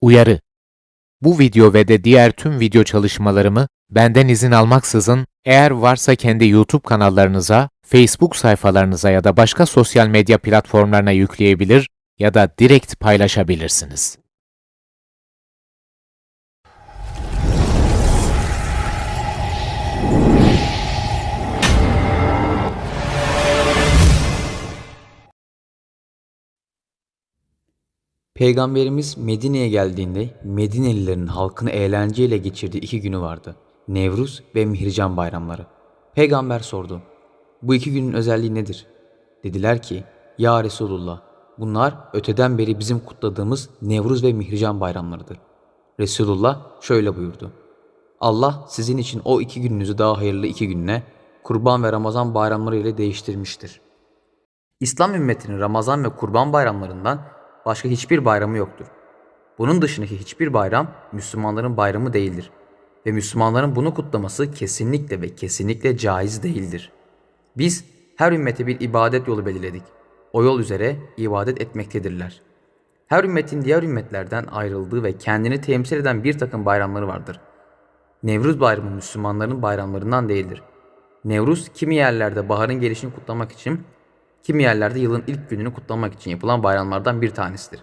Uyarı. Bu video ve de diğer tüm video çalışmalarımı benden izin almaksızın eğer varsa kendi YouTube kanallarınıza, Facebook sayfalarınıza ya da başka sosyal medya platformlarına yükleyebilir ya da direkt paylaşabilirsiniz. Peygamberimiz Medine'ye geldiğinde Medinelilerin halkını eğlenceyle geçirdiği iki günü vardı. Nevruz ve Mihrican bayramları. Peygamber sordu. Bu iki günün özelliği nedir? Dediler ki, Ya Resulullah, bunlar öteden beri bizim kutladığımız Nevruz ve Mihrican bayramlarıdır. Resulullah şöyle buyurdu. Allah sizin için o iki gününüzü daha hayırlı iki gününe, kurban ve Ramazan bayramları ile değiştirmiştir. İslam ümmetinin Ramazan ve Kurban bayramlarından başka hiçbir bayramı yoktur. Bunun dışındaki hiçbir bayram Müslümanların bayramı değildir ve Müslümanların bunu kutlaması kesinlikle ve kesinlikle caiz değildir. Biz her ümmete bir ibadet yolu belirledik. O yol üzere ibadet etmektedirler. Her ümmetin diğer ümmetlerden ayrıldığı ve kendini temsil eden bir takım bayramları vardır. Nevruz bayramı Müslümanların bayramlarından değildir. Nevruz kimi yerlerde baharın gelişini kutlamak için, kimi yerlerde yılın ilk gününü kutlamak için yapılan bayramlardan bir tanesidir.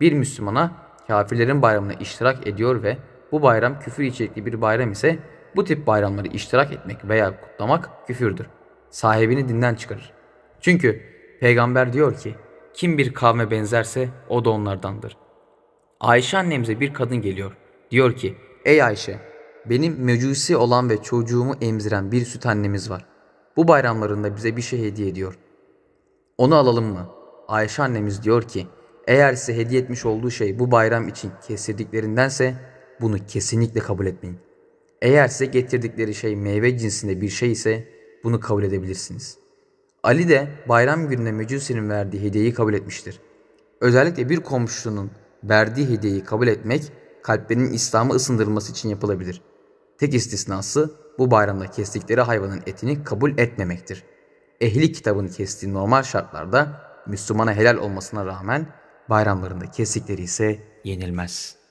Bir Müslümana kafirlerin bayramına iştirak ediyor ve bu bayram küfür içerikli bir bayram ise bu tip bayramları iştirak etmek veya kutlamak küfürdür. Sahibini dinden çıkarır. Çünkü peygamber diyor ki kim bir kavme benzerse o da onlardandır. Ayşe annemize bir kadın geliyor. Diyor ki, ey Ayşe, benim mecusi olan ve çocuğumu emziren bir süt annemiz var. Bu bayramlarında bize bir şey hediye ediyor. Onu alalım mı? Ayşe annemiz diyor ki, eğer size hediye etmiş olduğu şey bu bayram için kesirdiklerindense bunu kesinlikle kabul etmeyin. Eğer size getirdikleri şey meyve cinsinde bir şey ise bunu kabul edebilirsiniz. Ali de bayram gününe Mecusi'nin verdiği hediyeyi kabul etmiştir. Özellikle bir komşunun verdiği hediyeyi kabul etmek kalplerinin İslam'a ısındırılması için yapılabilir. Tek istisnası bu bayramda kestikleri hayvanın etini kabul etmemektir. Ehli kitabın kestiği normal şartlarda Müslümana helal olmasına rağmen bayramlarında kestikleri ise yenilmez.''